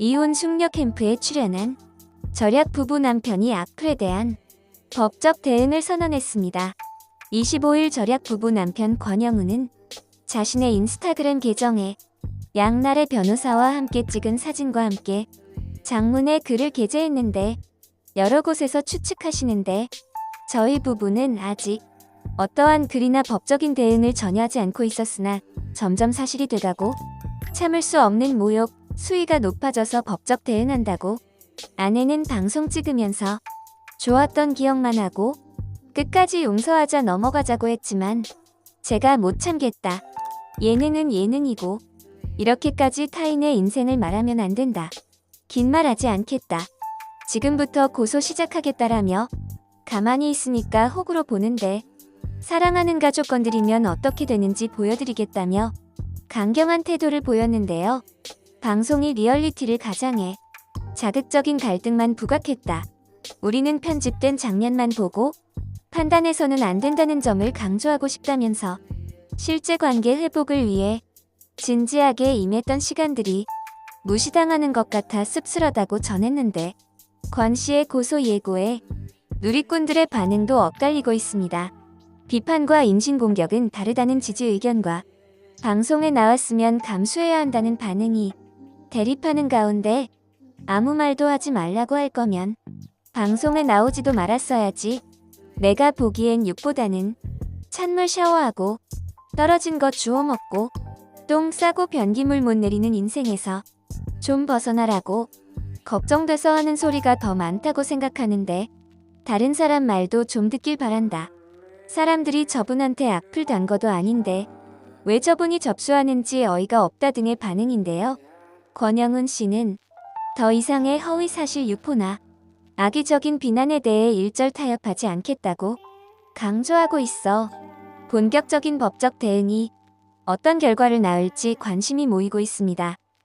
이혼 숙녀 캠프에 출연한 절약 부부 남편이 악플에 대한 법적 대응을 선언했습니다. 25일 절약 부부 남편 권영우는 자신의 인스타그램 계정에 양날의 변호사와 함께 찍은 사진과 함께 장문의 글을 게재했는데 여러 곳에서 추측하시는데 저희 부부는 아직 어떠한 글이나 법적인 대응을 전혀 하지 않고 있었으나 점점 사실이 돼가고 참을 수 없는 모욕, 수위가 높아져서 법적 대응한다고 아내는 방송 찍으면서 좋았던 기억만 하고 끝까지 용서하자 넘어가자고 했지만 제가 못 참겠다. 예능은 예능이고 이렇게까지 타인의 인생을 말하면 안 된다. 긴 말 하지 않겠다. 지금부터 고소 시작하겠다라며 가만히 있으니까 호구로 보는데 사랑하는 가족 건드리면 어떻게 되는지 보여드리겠다며 강경한 태도를 보였는데요. 방송이 리얼리티를 가장해 자극적인 갈등만 부각했다. 우리는 편집된 장면만 보고 판단해서는 안 된다는 점을 강조하고 싶다면서 실제 관계 회복을 위해 진지하게 임했던 시간들이 무시당하는 것 같아 씁쓸하다고 전했는데 권 씨의 고소 예고에 누리꾼들의 반응도 엇갈리고 있습니다. 비판과 인신공격은 다르다는 지지 의견과 방송에 나왔으면 감수해야 한다는 반응이 대립하는 가운데 아무 말도 하지 말라고 할 거면 방송에 나오지도 말았어야지. 내가 보기엔 육보다는 찬물 샤워하고 떨어진 거 주워 먹고 똥 싸고 변기물 못 내리는 인생에서 좀 벗어나라고 걱정돼서 하는 소리가 더 많다고 생각하는데 다른 사람 말도 좀 듣길 바란다. 사람들이 저분한테 악플 단 것도 아닌데 왜 저분이 접수하는지 어이가 없다 등의 반응인데요. 권영은 씨는 더 이상의 허위 사실 유포나 악의적인 비난에 대해 일절 타협하지 않겠다고 강조하고 있어 본격적인 법적 대응이 어떤 결과를 낳을지 관심이 모이고 있습니다.